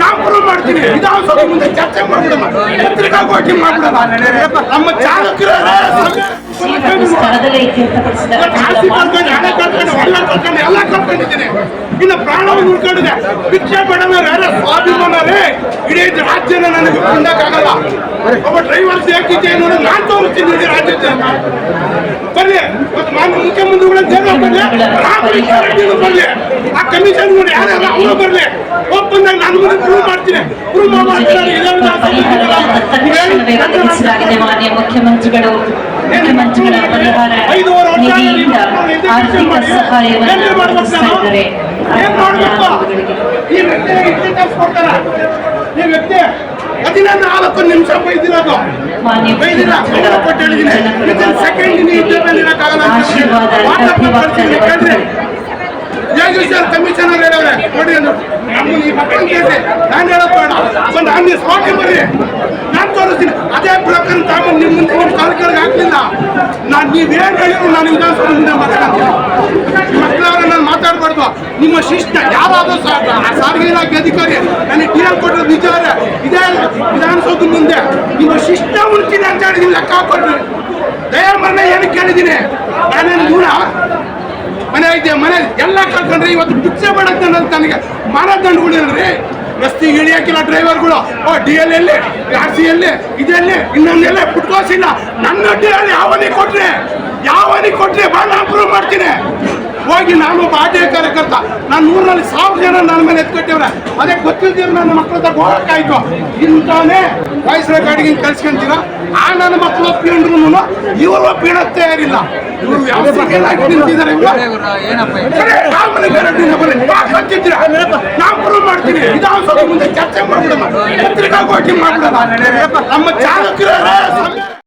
ನಾವು ಪ್ರೂವ್ ಮಾಡ್ತೀನಿ ವಿಧಾನಸಭೆ ಮುಂದೆ ಚರ್ಚೆ ಮಾಡ್ಬಿಡೋಣ ಪತ್ರಿಕಾಗೋಷ್ಠಿ ಮಾಡ್ಬಿಡೋಣ ನಮ್ಮ ಚಾಲಕರ ಆಸ್ತಿ ಕಳ್ಕೊಂಡು ಹಣ ಕಳ್ಕೊಂಡು ಎಲ್ಲ ಕಳ್ಕೊಂಡು ಎಲ್ಲ ಕಳ್ಕೊಂಡಿದ್ದೀನಿ ಇನ್ನು ಪ್ರಾಣವನ್ನು ಉಳ್ಕೊಂಡಿದೆ ಭಿಕ್ಷೆ ಯಾರ ಸ್ವಾಭಿಮಾನ ಇಡೀ ರಾಜ್ಯನ ನನಗೆ ಕೊಂಡಕ್ಕಾಗಲ್ಲ ಒಬ್ಬ ಡ್ರೈವರ್ ಸೇಫ್ಟಿ ಅನ್ನೋದು ನಾನು ತೋರಿಸ್ತೀನಿ ರಾಜ್ಯ ರಾಜ್ಯದ ಬರ್ಲಿ ಮತ್ತು ಮಾನ್ಯ ಮುಖ್ಯಮಂತ್ರಿಗಳ ಜನ ಬರ್ಲಿ ಆ ಕಮಿಷನ್ ನೋಡಿ ಯಾರ್ಯಾರು ಅವರು ಬರ್ಲಿ. ಒಪ್ಪಂದಾಗ ನಾನು ಮುಂದೆ ಪ್ರೂವ್ ಮಾಡ್ತೀನಿ. ಪ್ರೂವ್ ಮಾಡ್ತೀನಿ. ಮುಖ್ಯಮಂತ್ರಿಗಳು. ಮುಖ್ಯಮಂತ್ರಿಗಳ ಪರಿಹಾರ ನಿಧಿಯಿಂದ ಆರ್ಥಿಕ ಸಹಾಯವನ್ನು ಒದಗಿಸ್ತಾ ಇದ್ದಾರೆ. ಈ ಇಡ್ಲಿ ಕಾಸು ಕೊಡ್ತಾರ ಹದಿನೈದು ನಾಲ್ಕು ನಿಮಿಷ ಬೈದಿರೋದು ಬೈದಿಲ್ಲ ಮುಖ್ಯಮಂತ್ರಿಗಳ ಕೊಟ್ಟು ಹೇಳಿದ್ದೀನಿ. ವಿತಿನ್ ಸೆಕೆಂಡ್ ನೀವು ವಾಟ್ಸಪ್. ಲಭ್ಯವಾಗ್ತದೆ ಜಗದೀಶ್ ಕಮಿಷನರ್ ಹೇಳವ್ರೆ ನೋಡಿ ಅಂದ್ರು ನಮ್ಮ ಈ ನಾನು ಬೇಡ ನಾನು ಸ್ಪಾಟ್ಗೆ ಬರ್ರಿ. ನಾನು ತೋರಿಸ್ತೀನಿ. ಅದೇ ಬ್ರೋಕರ್ ತಗೊಂಡು ನಿಮ್ಮ ಮುಂದೆ ಒಂದು ಕಾಲು ಕೆಳಗೆ ಹಾಕ್ಲಿಲ್ಲ. ನಾನು ನೀವೇನು ಹೇಳಿದ್ರು ನಾನು ವಿಧಾನಸಭೆ ಮುಂದೆ ಮಾತಾಡ್ತೀನಿ ಮಕ್ಕಳವ್ರ ನಾನು ಮಾತಾಡ್ಬಾರ್ದು ನಿಮ್ಮ ಶಿಷ್ಟ ಸಹ ಸಾರಿಗೆ ಇಲಾಖೆ ಅಧಿಕಾರಿ ನನಗೆ ಟಿ ಎಲ್ ಕೊಟ್ಟರು ನಿಜ. ಇದೇ ವಿಧಾನಸೌಧ ಮುಂದೆ ನಿಮ್ಮ ಶಿಷ್ಟ ಮುಂಚಿನ ಅಂತ ಹೇಳಿ ನೀವು ಲೆಕ್ಕ ಹಾಕೊಟ್ರಿ ದಯಾಮರಣ ಏನು ಕೇಳಿದ್ದೀನಿ? ನಾನೇನು ದೂರ ಮನೆ ಐತೆ ಮನೆ ಎಲ್ಲ ಕಳ್ಕೊಂಡ್ರೆ ಇವತ್ತು ಭಿಕ್ಷೆ ಅಂತ ನನಗೆ ಮಾನದಂಡಗಳಿಲ್ರಿ ರಸ್ತೆಗೆ ಇಳಿಯಾಕಿಲ್ಲ ಡ್ರೈವರ್ಗಳು. ಓ ಡಿ ಎಲ್ ಎಲ್ಲಿ ಆರ್ ಸಿ ಎಲ್ಲಿ ಇದೆಲ್ಲಿ, ಇನ್ನೊಂದೆಲ್ಲ ಪುಟ್ಕೋಸಿಲ್ಲ. ನನ್ನ ಎಲ್ ಯಾವನಿಗೆ ಕೊಟ್ರೆ? ಯಾವನಿಗೆ ಕೊಟ್ರೆ? ನಾನು ಪ್ರೂವ್ ಮಾಡ್ತೀನಿ. ಹೋಗಿ ನಾನು ಆಟೋ ಕಾರ್ಯಕರ್ತ ನಾನು ಊರಿನಲ್ಲಿ ಸಾವಿರ ಜನ ನನ್ನ ಮೇಲೆ ಎತ್ಕೊಟ್ಟಿವ್ರೆ. ಅದೇ ಗೊತ್ತಿದ್ದೀರ ನನ್ನ ಮಕ್ಕಳ ಹತ್ರ ಹೋಗೋಕ್ಕಾಯ್ತು ಇಂತಾನೆ ವಯಸ್ಸಿನ ಗಾಡಿಗೆ ಕಲ್ಸ್ಕೊಂತೀರ ಆ ನನ್ನ ಮಕ್ಕಳು ಒಪ್ಪಿಕೊಂಡ್ರು ಇವರು ಒಪ್ಪಿಡೋಕ್ ತಯಾರಿಲ್ಲ. ಇವರು ವ್ಯವಸ್ಥೆ ನಿಂತಿದ್ದಾರೆ ನಾವು ಪ್ರೂವ್ ಮಾಡ್ತೀನಿ ವಿಧಾನಸಭೆ ಮುಂದೆ ಚರ್ಚೆ ಮಾಡ್ಬಿಡೋಣ. ಪತ್ರಿಕಾಗೋಷ್ಠಿ ಮಾಡ್ಬಿಡೋಣ. ನಮ್ಮ ಚಾಲಕರ